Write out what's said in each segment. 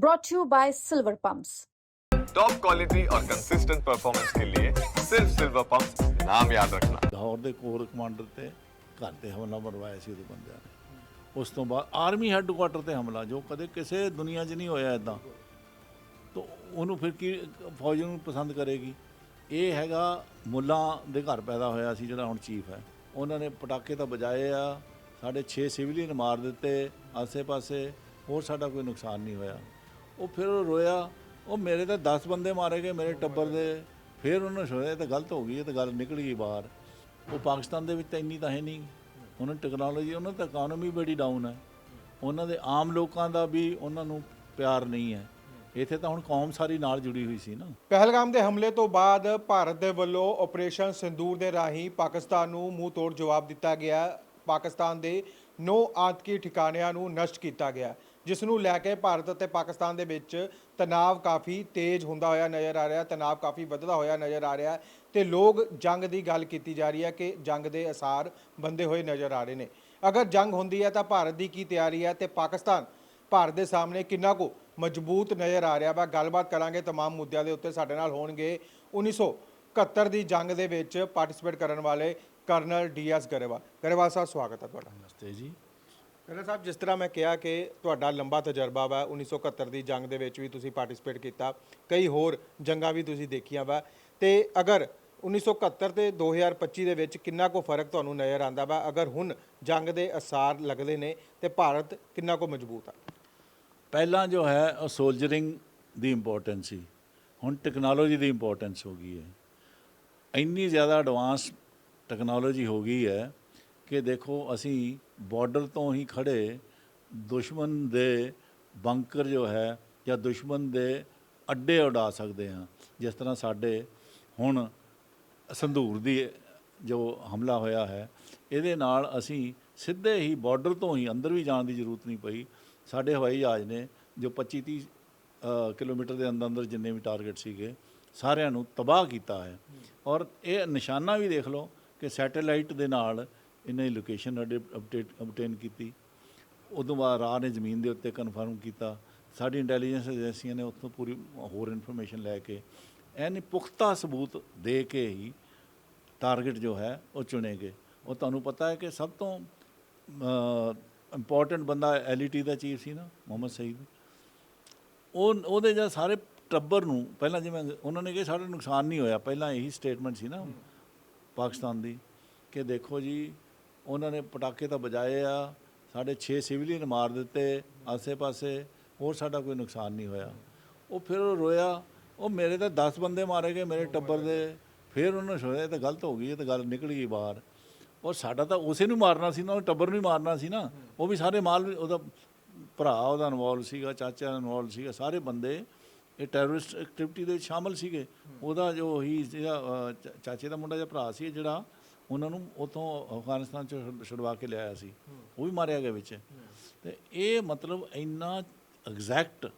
brought to you by Silver Pumps. Top quality और consistent performance के लिए सिर्फ सिल्वर पंप नाम याद रखना ਲਾਹੌਰ ਦੇ ਕੋਰ ਕਮਾਂਡਰ ਤੇ ਘਰ ਤੇ ਹਮਲਾ ਮਰਵਾਇਆ ਸੀ ਉਹਦੇ ਬੰਦਿਆਂ ਨੇ ਉਸ ਤੋਂ ਬਾਅਦ ਆਰਮੀ ਹੈੱਡਕੁਆਟਰ ਤੇ ਹਮਲਾ ਜੋ ਕਦੇ ਕਿਸੇ ਦੁਨੀਆ 'ਚ ਨਹੀਂ ਹੋਇਆ ਇਦਾਂ ਤਾਂ ਉਹਨੂੰ ਫਿਰ ਕੀ ਫੌਜ ਨੂੰ ਪਸੰਦ ਕਰੇਗੀ ਇਹ ਹੈਗਾ ਮੁੱਲਾਂ ਦੇ ਘਰ ਪੈਦਾ ਹੋਇਆ ਸੀ ਜਿਹੜਾ ਹੁਣ ਚੀਫ ਹੈ ਉਹਨਾਂ ਨੇ ਪਟਾਕੇ ਤਾਂ ਵਜਾਏ ਆ ਸਾਡੇ 6 ਸਿਵਲੀਅਨ ਮਾਰ ਦਿੱਤੇ ਆਸੇ-ਪਾਸੇ ਹੋਰ ਸਾਡਾ ਕੋਈ ਨੁਕਸਾਨ ਨਹੀਂ ਹੋਇਆ ਉਹ ਫਿਰ ਉਹ ਰੋਇਆ, ਉਹ ਮੇਰੇ ਤਾਂ 10 ਬੰਦੇ ਮਾਰੇ ਗਏ ਮੇਰੇ ਟੱਬਰ ਦੇ। ਫਿਰ ਉਹਨਾਂ ਸੋਚਿਆ ਇਹ ਤਾਂ ਗਲਤ ਹੋ ਗਈ, ਇਹ ਤਾਂ ਗੱਲ ਨਿਕਲ ਗਈ ਬਾਹਰ। ਉਹ ਪਾਕਿਸਤਾਨ ਦੇ ਵਿੱਚ ਤਾਂ ਇੰਨੀ ਤਾਂ ਹੈ ਨਹੀਂ। ਉਹਨਾਂ ਟੈਕਨੋਲੋਜੀ ਉਹਨਾਂ ਦਾ ਇਕਨੋਮੀ ਬੜੀ ਡਾਊਨ ਹੈ। ਉਹਨਾਂ ਦੇ ਆਮ ਲੋਕਾਂ ਦਾ ਵੀ ਉਹਨਾਂ ਨੂੰ ਪਿਆਰ ਨਹੀਂ ਹੈ। ਇੱਥੇ ਤਾਂ ਹੁਣ ਕੌਮ ਸਾਰੀ ਨਾਲ ਜੁੜੀ ਹੋਈ ਸੀ ਨਾ। ਪਹਿਲਗਾਮ ਦੇ ਹਮਲੇ ਤੋਂ ਬਾਅਦ ਭਾਰਤ ਦੇ ਵੱਲੋਂ ਆਪਰੇਸ਼ਨ ਸਿੰਦੂਰ ਦੇ ਰਾਹੀਂ ਪਾਕਿਸਤਾਨ ਨੂੰ ਮੂੰਹ ਤੋੜ ਜਵਾਬ ਦਿੱਤਾ ਗਿਆ। ਪਾਕਿਸਤਾਨ ਦੇ ਨੌ ਆਤਕੀ ਠਿਕਾਣਿਆਂ ਨੂੰ ਨਸ਼ਟ ਕੀਤਾ ਗਿਆ। ਜਿਸ ਨੂੰ ਲੈ ਕੇ ਭਾਰਤ ਅਤੇ ਪਾਕਿਸਤਾਨ ਦੇ ਵਿੱਚ ਤਣਾਅ ਕਾਫੀ ਤੇਜ਼ ਹੁੰਦਾ ਹੋਇਆ ਨਜ਼ਰ ਆ ਰਿਹਾ ਤਣਾਅ ਕਾਫੀ ਵੱਧਦਾ ਹੋਇਆ ਨਜ਼ਰ ਆ ਰਿਹਾ ਤੇ ਲੋਕ ਜੰਗ ਦੀ ਗੱਲ ਕੀਤੀ ਜਾ ਰਹੀ ਹੈ ਕਿ ਜੰਗ ਦੇ ਅਸਾਰ ਬੰਦੇ ਹੋਏ ਨਜ਼ਰ ਆ ਰਹੇ ਨੇ ਅਗਰ ਜੰਗ ਹੁੰਦੀ ਹੈ ਤਾਂ ਭਾਰਤ ਦੀ ਕੀ ਤਿਆਰੀ ਹੈ ਤੇ ਪਾਕਿਸਤਾਨ ਭਾਰਤ ਦੇ ਸਾਹਮਣੇ ਕਿੰਨਾ ਕੁ ਮਜ਼ਬੂਤ ਨਜ਼ਰ ਆ ਰਿਹਾ ਵਾ ਗੱਲਬਾਤ ਕਰਾਂਗੇ तमाम ਮੁੱਦਿਆਂ ਦੇ ਉੱਤੇ ਸਾਡੇ ਨਾਲ ਹੋਣਗੇ 1971 ਦੀ ਜੰਗ ਦੇ ਵਿੱਚ ਪਾਰਟਿਸਿਪੇਟ ਕਰਨ ਵਾਲੇ colonel D S Grewal Grewal ਸਾਹਿਬ ਸਵਾਗਤ ਹੈ ਤੁਹਾਡਾ ਨਮਸਤੇ ਜੀ ਕਰਨਲ ਸਾਹਿਬ, ਜਿਸ ਤਰ੍ਹਾਂ ਮੈਂ ਕਿਹਾ ਕਿ ਤੁਹਾਡਾ ਲੰਬਾ ਤਜਰਬਾ ਵਾ 1971 ਦੀ ਜੰਗ ਦੇ ਵਿੱਚ ਵੀ ਤੁਸੀਂ ਪਾਰਟਿਸਿਪੇਟ ਕੀਤਾ, ਕਈ ਹੋਰ ਜੰਗਾਂ ਵੀ ਤੁਸੀਂ ਦੇਖੀਆਂ ਵਾ। ਤੇ ਅਗਰ 1971 ਤੇ 2025 ਦੇ ਵਿੱਚ ਕਿੰਨਾ ਕੋ ਫ਼ਰਕ ਤੁਹਾਨੂੰ ਨਜ਼ਰ ਆਂਦਾ ਵਾ, ਅਗਰ ਹੁਣ ਜੰਗ ਦੇ ਅਸਾਰ ਲੱਗਦੇ ਨੇ ਤੇ ਭਾਰਤ ਕਿੰਨਾ ਕੋ ਮਜ਼ਬੂਤ ਆ? ਪਹਿਲਾਂ ਜੋ ਹੈ, ਉਹ ਸੋਲਜਰਿੰਗ ਦੀ ਇੰਪੋਰਟੈਂਸ ਸੀ। ਹੁਣ ਟੈਕਨੋਲੋਜੀ ਦੀ ਇੰਪੋਰਟੈਂਸ ਹੋ ਗਈ ਹੈ। ਇੰਨੀ ਜ਼ਿਆਦਾ ਐਡਵਾਂਸ ਟੈਕਨੋਲੋਜੀ ਹੋ ਗਈ ਹੈ ਕਿ ਦੇਖੋ, ਅਸੀਂ ਬਾਰਡਰ ਤੋਂ ਹੀ ਖੜੇ, ਦੁਸ਼ਮਣ ਦੇ ਬੰਕਰ ਜੋ ਹੈ ਜਾਂ ਦੁਸ਼ਮਣ ਦੇ ਅੱਡੇ ਉਡਾ ਸਕਦੇ ਹਾਂ। ਜਿਸ ਤਰ੍ਹਾਂ ਸਾਡੇ ਹੁਣ ਸੰਧੂਰ ਦੀ ਜੋ ਹਮਲਾ ਹੋਇਆ ਹੈ, ਇਹਦੇ ਨਾਲ ਅਸੀਂ ਸਿੱਧੇ ਹੀ ਬਾਰਡਰ ਤੋਂ ਹੀ ਅੰਦਰ ਵੀ ਜਾਣ ਦੀ ਜ਼ਰੂਰਤ ਨਹੀਂ ਪਈ। ਸਾਡੇ ਹਵਾਈ ਜਹਾਜ਼ ਨੇ ਜੋ 25 30 ਕਿਲੋਮੀਟਰ ਦੇ ਅੰਦਰ ਅੰਦਰ ਜਿੰਨੇ ਵੀ ਟਾਰਗੇਟ ਸੀਗੇ, ਸਾਰਿਆਂ ਨੂੰ ਤਬਾਹ ਕੀਤਾ ਹੈ। ਔਰ ਇਹ ਨਿਸ਼ਾਨਾ ਵੀ ਦੇਖ ਲਓ ਕਿ ਸੈਟੇਲਾਈਟ ਦੇ ਨਾਲ ਇਹਨਾਂ ਦੀ ਲੋਕੇਸ਼ਨ ਅਪਡੇਟ ਅਪਟੇਨ ਕੀਤੀ। ਉਦੋਂ ਬਾਅਦ ਰਾਹ ਨੇ ਜ਼ਮੀਨ ਦੇ ਉੱਤੇ ਕਨਫਰਮ ਕੀਤਾ। ਸਾਡੀ ਇੰਟੈਲੀਜੈਂਸ ਏਜੰਸੀਆਂ ਨੇ ਉੱਥੋਂ ਪੂਰੀ ਹੋਰ ਇਨਫੋਰਮੇਸ਼ਨ ਲੈ ਕੇ ਐਨ ਪੁਖਤਾ ਸਬੂਤ ਦੇ ਕੇ ਹੀ ਟਾਰਗੇਟ ਜੋ ਹੈ ਉਹ ਚੁਣੇ ਗਏ ਉਹ ਤੁਹਾਨੂੰ ਪਤਾ ਹੈ ਕਿ ਸਭ ਤੋਂ ਇੰਪੋਰਟੈਂਟ ਬੰਦਾ ਐਲਈਟੀ ਦਾ ਚੀਫ ਸੀ ਨਾ, ਮੁਹੰਮਦ ਸਈਦ। ਉਹ, ਉਹਦੇ ਜਾਂ ਸਾਰੇ ਟੱਬਰ ਨੂੰ ਪਹਿਲਾਂ ਜਿਵੇਂ ਉਹਨਾਂ ਨੇ ਕਿਹਾ ਸਾਡਾ ਨੁਕਸਾਨ ਨਹੀਂ ਹੋਇਆ। ਪਹਿਲਾਂ ਇਹੀ ਸਟੇਟਮੈਂਟ ਸੀ ਨਾ ਪਾਕਿਸਤਾਨ ਦੀ ਕਿ ਦੇਖੋ ਜੀ ਉਹਨਾਂ ਨੇ ਪਟਾਕੇ ਤਾਂ ਵਜਾਏ ਆ, ਸਾਡੇ 6 ਸਿਵਲੀਅਨ ਮਾਰ ਦਿੱਤੇ ਆਸੇ-ਪਾਸੇ, ਹੋਰ ਸਾਡਾ ਕੋਈ ਨੁਕਸਾਨ ਨਹੀਂ ਹੋਇਆ। ਉਹ ਫਿਰ ਉਹ ਰੋਇਆ, ਉਹ ਮੇਰੇ ਤਾਂ 10 ਬੰਦੇ ਮਾਰੇ ਗਏ ਮੇਰੇ ਟੱਬਰ ਦੇ, ਫਿਰ ਉਹਨਾਂ ਸੋਚਿਆ ਇਹ ਤਾਂ ਗਲਤ ਹੋ ਗਈ, ਇਹ ਤਾਂ ਗੱਲ ਨਿਕਲ ਗਈ ਬਾਹਰ। ਔਰ ਸਾਡਾ ਤਾਂ ਉਸੇ ਨੂੰ ਮਾਰਨਾ ਸੀ ਨਾ, ਉਹ ਟੱਬਰ ਨੂੰ ਹੀ ਮਾਰਨਾ ਸੀ ਨਾ, ਉਹ ਵੀ ਸਾਰੇ ਮਾਲ ਵੀ- ਉਹਦਾ ਭਰਾ, ਉਹਦਾ ਇਨਵੋਲਵ ਸੀਗਾ ਚਾਚਾ ਇਨਵੋਲਵ ਸੀਗਾ, ਸਾਰੇ ਬੰਦੇ, ਇਹ ਟੈਰਰਿਸਟ ਐਕਟੀਵਿਟੀ ਦੇ ਸ਼ਾਮਲ ਸੀਗੇ। ਉਹਦਾ ਜੋ ਹੀ ਜਿਹੜਾ ਚਾਚੇ ਦਾ ਮੁੰਡਾ ਜਿਹਾ ਭਰਾ ਸੀ ਜਿਹੜਾ ਉਹਨਾਂ ਨੂੰ ਉਥੋਂ ਅਫਗਾਨਿਸਤਾਨ ਚ ਛੁਡ- ਛੁਡਵਾ ਕੇ ਲਿਆਇਆ ਸੀ। ਉਹ ਵੀ ਮਾਰਿਆ ਗਿਆ ਵਿੱਚ। ਤੇ ਇਹ ਮਤਲਬ ਇੰਨਾ ਐਗਜ਼ੈਕਟ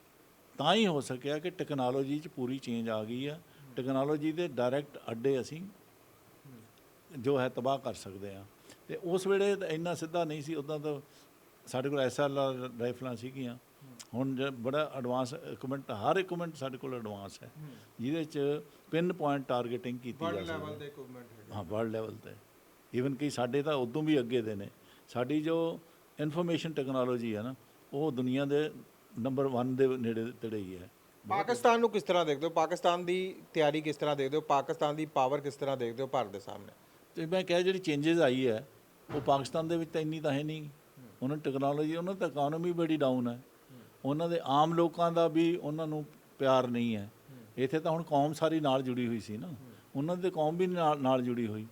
ਤਾਂ ਹੀ ਹੋ ਸਕਿਆ ਕਿ ਟੈਕਨੋਲੋਜੀ 'ਚ ਪੂਰੀ ਚੇਂਜ ਆ ਗਈ ਆ। ਟੈਕਨੋਲੋਜੀ ਦੇ ਡਾਇਰੈਕਟ ਅੱਡੇ ਅਸੀਂ ਜੋ ਹੈ ਤਬਾਹ ਕਰ ਸਕਦੇ ਆ ਤੇ ਉਸ ਵੇਲੇ ਇੰਨਾ ਸਿੱਧਾ ਨਹੀਂ ਸੀ। ਉਦਾਂ ਤਾਂ ਸਾਡੇ ਕੋਲ ਐਸਐਲਆਰ ਰਾਈਫਲਾਂ ਸੀਗੀਆਂ। ਹੁਣ ਬੜਾ ਐਡਵਾਂਸ ਇਕਵਿਪਮੈਂਟ ਹਰ ਇਕਵਿਪਮੈਂਟ ਸਾਡੇ ਕੋਲ ਐਡਵਾਂਸ ਹੈ। ਜਿਹਦੇ ਚ ਪਿਨ ਪੁਆਇੰਟ ਟਾਰਗੇਟਿੰਗ ਕੀਤੀ ਜਾ ਸਕਦੀ ਹੈ। ਇਕਵਿਪਮੈਂਟ ਹਾਂ ਵਰਲਡ ਲੈਵਲ ਤੇ। ਈਵਨ ਕਿ ਸਾਡੇ ਤਾਂ ਉਦੋਂ ਵੀ ਅੱਗੇ ਦੇ ਨੇ। ਸਾਡੀ ਜੋ ਇਨਫੋਰਮੇਸ਼ਨ ਟੈਕਨੋਲੋਜੀ ਹੈ ਨਾ ਉਹ ਦੁਨੀਆ ਦੇ ਨੰਬਰ 1 ਦੇ ਨੇੜੇ ਤੇੜੇ ਹੀ ਹੈ। ਪਾਕਿਸਤਾਨ ਨੂੰ ਕਿਸ ਤਰ੍ਹਾਂ ਦੇਖਦੇ ਹੋ? ਪਾਕਿਸਤਾਨ ਦੀ ਤਿਆਰੀ ਕਿਸ ਤਰ੍ਹਾਂ ਦੇਖਦੇ ਹੋ? ਪਾਕਿਸਤਾਨ ਦੀ ਪਾਵਰ ਕਿਸ ਤਰ੍ਹਾਂ ਦੇਖਦੇ ਹੋ ਭਾਰਤ ਦੇ ਸਾਹਮਣੇ? ਤੇ ਮੈਂ ਕਿਹਾ ਜਿਹੜੀ ਚੇਂਜਸ ਆਈ ਹੈ ਉਹ ਪਾਕਿਸਤਾਨ ਦੇ ਵਿੱਚ ਤਾਂ ਇੰਨੀ ਤਾਂ ਹੈ ਨਹੀਂ। ਉਹਨਾਂ ਟੈਕਨੋਲੋਜੀ ਉਹਨਾਂ ਤਾਂ ਇਕਨੋਮੀ ਬੜੀ ਡਾਊਨ ਹੈ। ਉਹਨਾਂ ਦੇ ਆਮ ਲੋਕਾਂ ਦਾ ਵੀ ਉਹਨਾਂ ਨੂੰ ਪਿਆਰ ਨਹੀਂ ਹੈ। ਇੱਥੇ ਤਾਂ ਹੁਣ ਕੌਮ ਸਾਰੀ ਨਾਲ ਜੁੜੀ ਹੋਈ ਸੀ ਨਾ। ਉਹਨਾਂ ਦੇ ਕੌਮ ਵੀ ਨਾਲ ਨਾਲ ਜੁੜੀ ਹੋਈ।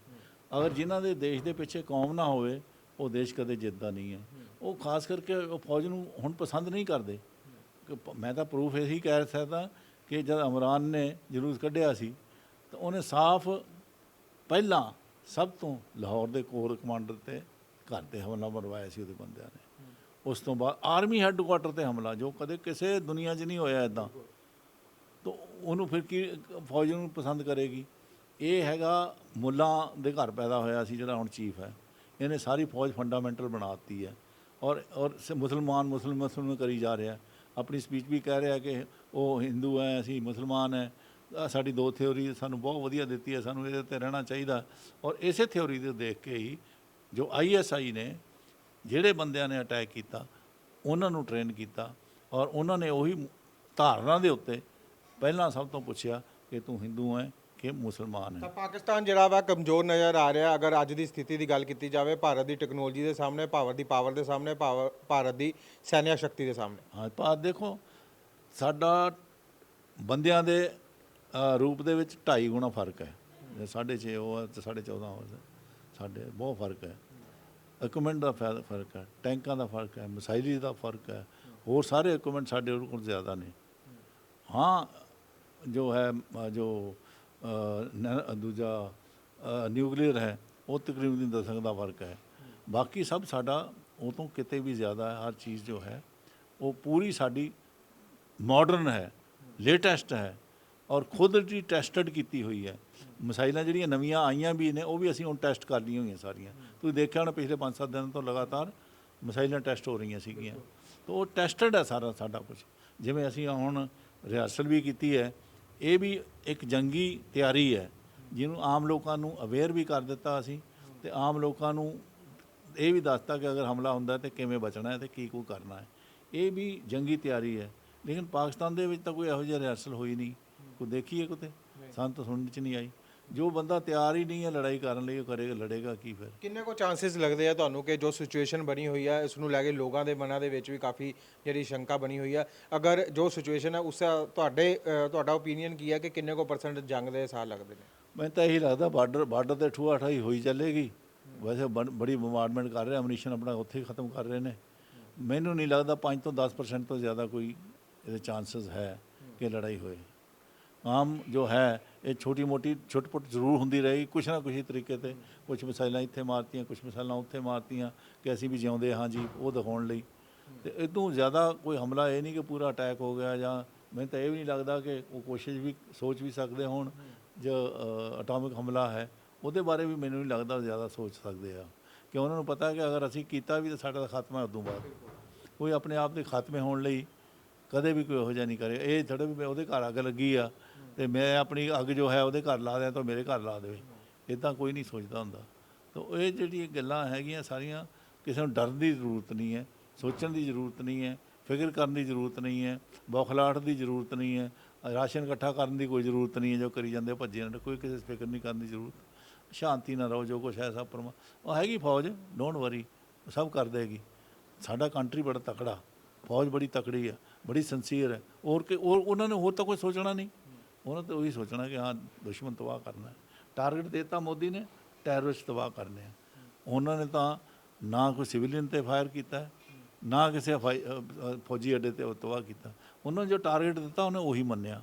ਅਗਰ ਜਿਨ੍ਹਾਂ ਦੇ ਦੇਸ਼ ਦੇ ਪਿੱਛੇ ਕੌਮ ਨਾ ਹੋਵੇ, ਉਹ ਦੇਸ਼ ਕਦੇ ਜਿੱਤਦਾ ਨਹੀਂ ਹੈ। ਉਹ ਖਾਸ ਕਰਕੇ ਉਹ ਫੌਜ ਨੂੰ ਹੁਣ ਪਸੰਦ ਨਹੀਂ ਕਰਦੇ। ਮੈਂ ਤਾਂ ਪ੍ਰੂਫ ਇਹੀ ਕਹਿ ਸਕਦਾ ਕਿ ਜਦ ਇਮਰਾਨ ਨੇ ਜਲੂਸ ਕੱਢਿਆ ਸੀ, ਤਾਂ ਉਹਨੇ ਸਾਫ਼ ਪਹਿਲਾਂ ਸਭ ਤੋਂ ਲਾਹੌਰ ਦੇ ਕੋਰ ਕਮਾਂਡਰ ਤੇ ਘਰ ਤੇ ਹਮਲਾ ਮਰਵਾਇਆ ਸੀ ਉਹਦੇ ਬੰਦਿਆਂ ਨੇ। ਉਸ ਤੋਂ ਬਾਅਦ ਆਰਮੀ ਹੈੱਡਕੁਆਟਰ ਤੇ ਹਮਲਾ, ਜੋ ਕਦੇ ਕਿਸੇ ਦੁਨੀਆ 'ਚ ਨਹੀਂ ਹੋਇਆ ਇਦਾਂ ਤਾਂ ਉਹਨੂੰ ਫਿਰ ਕੀ ਫੌਜ ਨੂੰ ਪਸੰਦ ਕਰੇਗੀ? ਇਹ ਹੈਗਾ ਮੁੱਲਾਂ ਦੇ ਘਰ ਪੈਦਾ ਹੋਇਆ ਸੀ, ਜਿਹੜਾ ਹੁਣ ਚੀਫ ਹੈ। ਇਹਨੇ ਸਾਰੀ ਫੌਜ ਫੰਡਾਮੈਂਟਲ ਬਣਾਤੀ ਹੈ। ਔਰ ਔਰ ਮੁਸਲਮਾਨ ਮੁਸਲਮਾਨ, ਮੁਸਲਮ ਕਰੀ ਜਾ ਰਿਹਾ। ਆਪਣੀ ਸਪੀਚ ਵੀ ਕਹਿ ਰਿਹਾ ਕਿ ਉਹ ਹਿੰਦੂ ਹੈ, ਅਸੀਂ ਮੁਸਲਮਾਨ ਹੈ। ਸਾਡੀ ਦੋ ਥਿਉਰੀ ਸਾਨੂੰ ਬਹੁਤ ਵਧੀਆ ਦਿੱਤੀ ਹੈ, ਸਾਨੂੰ ਇਹਦੇ ਤੇ ਰਹਿਣਾ ਚਾਹੀਦਾ। ਔਰ ਇਸੇ ਥਿਉਰੀ ਦੇ ਦੇਖ ਕੇ ਹੀ ਜੋ ਆਈਐਸਆਈ ਨੇ ਜਿਹੜੇ ਬੰਦਿਆਂ ਨੇ ਅਟੈਕ ਕੀਤਾ, ਉਹਨਾਂ ਨੂੰ ਟ੍ਰੇਨ ਕੀਤਾ। ਔਰ ਉਹਨਾਂ ਨੇ ਉਹੀ ਧਾਰਨਾ ਦੇ ਉੱਤੇ ਪਹਿਲਾਂ ਸਭ ਤੋਂ ਪੁੱਛਿਆ ਕਿ ਤੂੰ ਹਿੰਦੂ ਹੈ ਕਿ ਮੁਸਲਮਾਨ ਹੈ। ਤਾਂ ਪਾਕਿਸਤਾਨ ਜਿਹੜਾ ਵਾ ਕਮਜ਼ੋਰ ਨਜ਼ਰ ਆ ਰਿਹਾ। ਅਗਰ ਅੱਜ ਦੀ ਸਥਿਤੀ ਦੀ ਗੱਲ ਕੀਤੀ ਜਾਵੇ ਭਾਰਤ ਦੀ ਟੈਕਨੋਲੋਜੀ ਦੇ ਸਾਹਮਣੇ ਭਾਰਤ ਦੀ ਪਾਵਰ ਦੇ ਸਾਹਮਣੇ ਭਾਵ- ਭਾਰਤ ਦੀ ਸੈਨਿਕ ਸ਼ਕਤੀ ਦੇ ਸਾਹਮਣੇ। ਹਾਂ ਭਾਰਤ ਦੇਖੋ ਸਾਡਾ ਬੰਦਿਆਂ ਦੇ ਅ, ਰੂਪ ਦੇ ਵਿੱਚ 2.5 ਗੁਣਾ ਫ਼ਰਕ ਹੈ। ਜੇ ਸਾਢੇ ਛੇ ਉਹ ਹੈ ਤੇ ਸਾਢੇ 14 ਹੋ। ਸਾਡੇ ਬਹੁਤ ਫ਼ਰਕ ਹੈ। ਇਕਵਿਪਮੈਂਟ ਦਾ ਫੈ- ਫ਼ਰਕ ਹੈ ਟੈਂਕਾਂ ਦਾ ਫ਼ਰਕ ਹੈ ਮਿਸਾਈਲੀ ਦਾ ਫ਼ਰਕ ਹੈ। ਹੋਰ ਸਾਰੇ ਇਕਵਿਪਮੈਂਟ ਸਾਡੇ ਕੋਲ ਜ਼ਿਆਦਾ ਨੇ। ਹਾਂ ਜੋ ਹੈ ਅ, ਜੋ ਦੂਜਾ ਨਿਊਕਲੀਅਰ ਹੈ ਉਹ ਤਕਰੀਬਨ ਦਸ਼ਕ ਦਾ ਫ਼ਰਕ ਹੈ। ਬਾਕੀ ਸਭ ਸਾਡਾ ਉਹ ਤੋਂ ਕਿਤੇ ਵੀ ਜ਼ਿਆਦਾ ਹੈ ਹਰ ਚੀਜ਼ ਜੋ ਹੈ ਉਹ ਪੂਰੀ ਸਾਡੀ ਮਾਡਰਨ ਹੈ ਲੇਟੈਸਟ ਹੈ ਔਰ ਖੁਦ ਦੀ ਟੈਸਟਡ ਕੀਤੀ ਹੋਈ ਹੈ। ਮਿਸਾਈਲਾਂ ਜਿਹੜੀਆਂ ਨਵੀਆਂ ਆਈਆਂ ਵੀ ਨੇ ਉਹ ਵੀ ਅਸੀਂ ਹੁਣ ਟੈਸਟ ਕਰ ਲਈਆਂ ਹੋਈਆਂ ਸਾਰੀਆਂ। ਤੁਸੀਂ ਦੇਖਿਆ ਹੋਣਾ ਪਿਛਲੇ 5-7 ਦਿਨ ਤੋਂ ਲਗਾਤਾਰ ਮਿਸਾਈਲਾਂ ਟੈਸਟ ਹੋ ਰਹੀਆਂ ਸੀਗੀਆਂ। ਤਾਂ ਉਹ ਟੈਸਟਡ ਹੈ ਸਾਰਾ ਸਾਡਾ ਕੁਝ ਜਿਵੇਂ ਅਸੀਂ ਹੁਣ ਰਿਹਰਸਲ ਵੀ ਕੀਤੀ ਹੈ ਇਹ ਵੀ ਇੱਕ ਜੰਗੀ ਤਿਆਰੀ ਹੈ ਜਿਹਨੂੰ ਆਮ ਲੋਕਾਂ ਨੂੰ ਅਵੇਅਰ ਵੀ ਕਰ ਦਿੱਤਾ ਅਸੀਂ ਤੇ ਆਮ ਲੋਕਾਂ ਨੂੰ ਇਹ ਵੀ ਦੱਸਤਾ ਕਿ ਅਗਰ ਹਮਲਾ ਹੁੰਦਾ ਤੇ ਕਿਵੇਂ ਬਚਣਾ ਹੈ ਤੇ ਕੀ ਕੁ ਕਰਨਾ ਹੈ। ਇਹ ਵੀ ਜੰਗੀ ਤਿਆਰੀ ਹੈ ਲੇਕਿਨ ਪਾਕਿਸਤਾਨ ਦੇ ਵਿੱਚ ਤਾਂ ਕੋਈ ਇਹੋ ਜਿਹਾ ਰਿਹਰਸਲ ਹੋਈ ਨਹੀਂ। ਕੋਈ ਦੇਖੀਏ ਕਿਤੇ? ਸਾਨੂੰ ਤਾਂ ਸੁਣਨ ਚ ਨਹੀਂ ਆਈ। ਜੋ ਬੰਦਾ ਤਿਆਰ ਹੀ ਨਹੀਂ ਹੈ ਲੜਾਈ ਕਰਨ ਲਈ ਉਹ ਕਰੇਗਾ ਲੜੇਗਾ ਕੀ ਫਿਰ? ਕਿੰਨੇ ਕੋ ਚਾਂਸਸ ਲੱਗਦੇ ਆ ਤੁਹਾਨੂੰ ਕਿ ਜੋ ਸਿਚੁਏਸ਼ਨ ਬਣੀ ਹੋਈ ਹੈ ਇਸ ਨੂੰ ਲੈ ਕੇ ਲੋਕਾਂ ਦੇ ਮਨਾਂ ਦੇ ਵਿੱਚ ਵੀ ਕਾਫੀ ਜਿਹੜੀ ਸ਼ੰਕਾ ਬਣੀ ਹੋਈ ਹੈ ਅਗਰ ਜੋ ਸਿਚੁਏਸ਼ਨ ਹੈ ਉਸ ਦਾ ਤੁਹਾਡੇ ਤੁਹਾਡਾ ਓਪੀਨੀਅਨ ਕੀ ਹੈ ਕਿ ਕਿੰਨੇ ਕੋ ਪਰਸੈਂਟ ਜੰਗ ਦੇ ਸਾਹ ਲੱਗਦੇ ਨੇ? ਮੈਨੂੰ ਤਾਂ ਇਹੀ ਲੱਗਦਾ ਬਾਰਡਰ ਬਾਰਡਰ ਤੇ ਠੂਆ ਠਾਈ ਹੋਈ ਚੱਲੇਗੀ। ਵੈਸੇ ਬੜ- ਬੋmbardment ਕਰ ਰਹੇ ਅਮਨੀਸ਼ਨ ਆਪਣਾ ਉੱਥੇ ਹੀ ਖਤਮ ਕਰ ਰਹੇ ਨੇ। ਮੈਨੂੰ ਨਹੀਂ ਲੱਗਦਾ 5 ਤੋਂ 10% ਤੋਂ ਜ਼ਿਆਦਾ ਕੋਈ ਇਹਦੇ ਚਾਂਸਸ ਹੈ ਕਿ ਲੜਾਈ ਹੋਏ। ਆਮ ਜੋ ਹੈ ਇਹ ਛੋਟੀ ਮੋਟੀ ਛੁੱਟ-ਪੁੱਟ ਜ਼ਰੂਰ ਹੁੰਦੀ ਰਹੀ, ਕੁਛ ਨਾ ਕੁਛ ਤਰੀਕੇ ਤੇ ਕੁਝ ਮਿਸਾਈਲਾਂ ਇੱਥੇ ਮਾਰਤੀਆਂ ਕੁਝ ਮਿਸਾਈਲਾਂ ਉੱਥੇ ਮਾਰਤੀਆਂ ਕਿ ਅਸੀਂ ਵੀ ਜਿਉਂਦੇ ਹਾਂ ਜੀ, ਉਹ ਦਿਖਾਉਣ ਲਈ। ਤੇ ਇਦੋਂ ਜ਼ਿਆਦਾ ਕੋਈ ਹਮਲਾ ਇਹ ਨਹੀਂ ਕਿ ਪੂਰਾ ਅਟੈਕ ਹੋ ਗਿਆ ਜਾਂ ਮੈਨੂੰ ਤਾਂ ਇਹ ਵੀ ਨਹੀਂ ਲੱਗਦਾ ਕਿ ਉਹ ਕੋਸ਼ਿਸ਼ ਵੀ, ਸੋਚ ਵੀ ਸਕਦੇ ਹੋਣ ਜੋ ਅਟੋਮਿਕ ਹਮਲਾ ਹੈ, ਉਹਦੇ ਬਾਰੇ ਵੀ ਮੈਨੂੰ ਨਹੀਂ ਲੱਗਦਾ ਜ਼ਿਆਦਾ ਸੋਚ ਸਕਦੇ ਆ। ਕਿ ਉਹਨਾਂ ਨੂੰ ਪਤਾ ਕਿ ਅਗਰ ਅਸੀਂ ਕੀਤਾ ਵੀ ਤਾਂ ਸਾਡਾ ਤਾਂ ਖਾਤਮਾ ਉਦੋਂ ਬਾਅਦ। ਕੋਈ ਆਪਣੇ ਆਪ ਦੇ ਖਾਤਮੇ ਹੋਣ ਲਈ ਕਦੇ ਵੀ ਕੋਈ ਇਹੋ ਜਿਹਾ ਨਹੀਂ ਕਰੇ। ਇਹ ਥੋੜਾ ਵੀ ਮੈਂ ਉਹਦੇ ਘਰ ਅੱਗ ਲੱਗੀ ਆ ਤੇ ਮੈਂ ਆਪਣੀ ਅੱਗ ਜੋ ਹੈ ਉਹਦੇ ਘਰ ਲਾ ਦਿਆਂ ਤਾਂ ਮੇਰੇ ਘਰ ਲਾ ਦੇਵੇ। ਇਦਾਂ ਕੋਈ ਨਹੀਂ ਸੋਚਦਾ ਹੁੰਦਾ। ਤਾਂ ਇਹ ਜਿਹੜੀ ਗੱਲਾਂ ਹੈਗੀਆਂ ਸਾਰੀਆਂ ਕਿਸੇ ਨੂੰ ਡਰਨ ਦੀ ਜ਼ਰੂਰਤ ਨਹੀਂ ਹੈ, ਸੋਚਣ ਦੀ ਜ਼ਰੂਰਤ ਨਹੀਂ ਹੈ, ਫਿਕਰ ਕਰਨ ਦੀ ਜ਼ਰੂਰਤ ਨਹੀਂ ਹੈ, ਬੌਖਲਾਹਟ ਦੀ ਜ਼ਰੂਰਤ ਨਹੀਂ ਹੈ, ਰਾਸ਼ਨ ਇਕੱਠਾ ਕਰਨ ਦੀ ਕੋਈ ਜ਼ਰੂਰਤ ਨਹੀਂ ਹੈ ਜੋ ਕਰੀ ਜਾਂਦੇ ਭੱਜੇ ਜਾਂਦੇ ਕੋਈ ਕਿਸੇ ਫਿਕਰ ਨਹੀਂ ਕਰਨ ਦੀ ਜ਼ਰੂਰਤ। ਸ਼ਾਂਤੀ ਨਾਲ ਰਹੋ ਜੋ ਕੁਛ ਹੈ ਸਭ ਪਰਮਾ ਉਹ ਹੈਗੀ ਫੌਜ ਡੋਂਟ ਵਰੀ ਸਭ ਕਰ ਦੇਗੀ ਸਾਡਾ ਕੰਟਰੀ ਬੜਾ ਤਕੜਾ, ਫੌਜ ਬੜੀ ਤਕੜੀ ਹੈ, ਬੜੀ ਸਿੰਸੀਅਰ ਹੈ। ਔਰ ਕਿ ਉਹਨਾਂ ਨੇ ਹੋਰ ਤਾਂ ਕੋਈ ਸੋਚਣਾ ਨਹੀਂ। ਉਹਨਾਂ ਤਾਂ ਉਹੀ ਸੋਚਣਾ ਕਿ ਹਾਂ ਦੁਸ਼ਮਣ ਤਬਾਹ ਕਰਨਾ ਹੈ। ਟਾਰਗੇਟ ਦਿੱਤਾ ਮੋਦੀ ਨੇ ਟੈਰਰਿਸਟ ਤਬਾਹ ਕਰਨੇ ਆ। ਉਹਨਾਂ ਨੇ ਤਾਂ ਨਾ ਕੋਈ ਸਿਵਲੀਅਨ ਤੇ ਫਾਇਰ ਕੀਤਾ ਹੈ, ਨਾ ਕਿਸੇ ਫੌਜੀ ਅੱਡੇ ਤੇ ਤਬਾਹ ਕੀਤਾ। ਉਹਨਾਂ ਜੋ ਟਾਰਗੇਟ ਦਿੱਤਾ ਉਹਨੇ ਉਹੀ ਮੰਨਿਆ।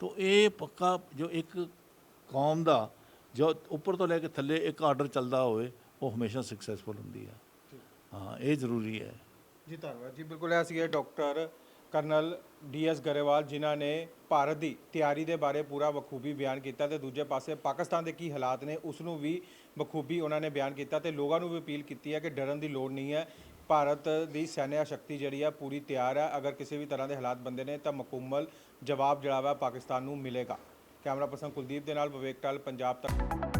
ਤੋਂ ਇਹ ਪੱਕਾ ਜੋ ਇੱਕ ਕੌਮ ਦਾ ਜੋ ਉੱਪਰ ਤੋਂ ਲੈ ਕੇ ਥੱਲੇ ਇੱਕ ਆਰਡਰ ਚੱਲਦਾ ਹੋਵੇ ਉਹ ਹਮੇਸ਼ਾ ਸਕਸੈਸਫੁਲ ਹੁੰਦੀ ਹੈ। ਹਾਂ ਇਹ ਜ਼ਰੂਰੀ ਹੈ। ਜੀ ਧੰਨਵਾਦ। ਜੀ ਬਿਲਕੁਲ ਇਹ ਸੀਗੇ ਡਾਕਟਰ ਕਰਨਲ ਡੀਐਸ ਗਰੇਵਾਲ ਜਿਨ੍ਹਾਂ ਨੇ ਭਾਰਤ ਦੀ ਤਿਆਰੀ ਦੇ ਬਾਰੇ ਪੂਰਾ ਬਖੂਬੀ ਬਿਆਨ ਕੀਤਾ ਤੇ ਦੂਜੇ ਪਾਸੇ ਪਾਕਿਸਤਾਨ ਦੇ ਕੀ ਹਾਲਾਤ ਨੇ ਉਸ ਨੂੰ ਵੀ ਬਖੂਬੀ ਉਹਨਾਂ ਨੇ ਬਿਆਨ ਕੀਤਾ ਤੇ ਲੋਕਾਂ ਨੂੰ ਵੀ ਅਪੀਲ ਕੀਤੀ ਹੈ ਕਿ ਡਰਨ ਦੀ ਲੋੜ ਨਹੀਂ ਹੈ। ਭਾਰਤ ਦੀ ਸੈਨਿਆ ਸ਼ਕਤੀ ਜਿਹੜੀ ਆ ਪੂਰੀ ਤਿਆਰ ਹੈ। ਅਗਰ ਕਿਸੇ ਵੀ ਤਰ੍ਹਾਂ ਦੇ ਹਾਲਾਤ ਬੰਦੇ ਨੇ ਤਾਂ ਮੁਕੰਮਲ ਜਵਾਬ ਜਿਹੜਾ ਵਾ ਪਾਕਿਸਤਾਨ ਨੂੰ ਮਿਲੇਗਾ। ਕੈਮਰਾ ਪਰਸਨ ਕੁਲਦੀਪ ਦੇ ਨਾਲ ਵਿਵੇਕ ਟਾਲ, ਪੰਜਾਬ ਤੱਕ।